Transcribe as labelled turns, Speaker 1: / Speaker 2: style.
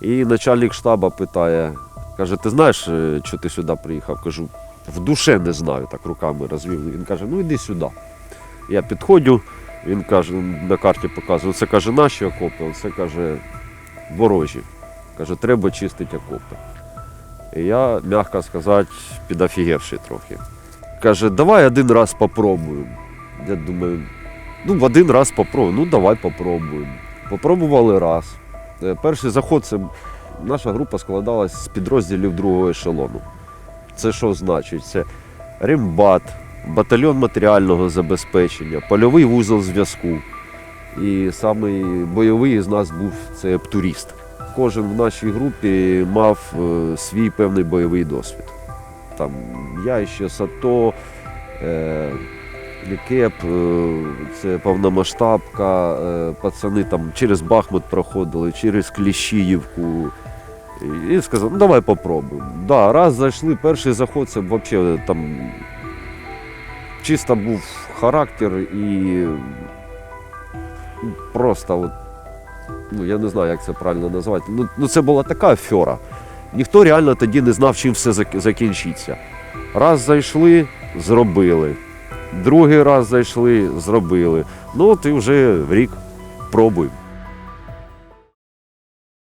Speaker 1: І начальник штабу питає, каже, ти знаєш, е, що ти сюди приїхав? Кажу, в душе не знаю, так руками розвів. Він каже, ну йди сюди. Я підходжу, він каже, на карті показує, це каже наші окопи, це каже ворожі. Каже, треба чистити окопи. І я, м'яко сказати, підофігевший трохи. Каже, давай один раз попробуємо. Я думаю, ну в один раз попробуємо, ну давай попробуємо. Попробували раз. Е, Перший заход це наша група складалась з підрозділів другого ешелону. Це що значить? Це рембат, батальйон матеріального забезпечення, польовий вузол зв'язку. І самий бойовий із нас був це птуріст. Кожен в нашій групі мав е, свій певний бойовий досвід. Там я ще САТО, е, Лікеп, е, це повномасштабка, е, пацани там через Бахмут проходили, через Кліщіївку. І- сказав, ну давай попробуємо. Да, раз зайшли, перший заход це взагалі там чисто був характер і просто от, ну я не знаю, як це правильно назвати. Ну, ну це була така афера. Ніхто реально тоді не знав, чим все закінчиться. Раз зайшли, зробили. Другий раз зайшли, зробили. Ну і вже рік пробуємо.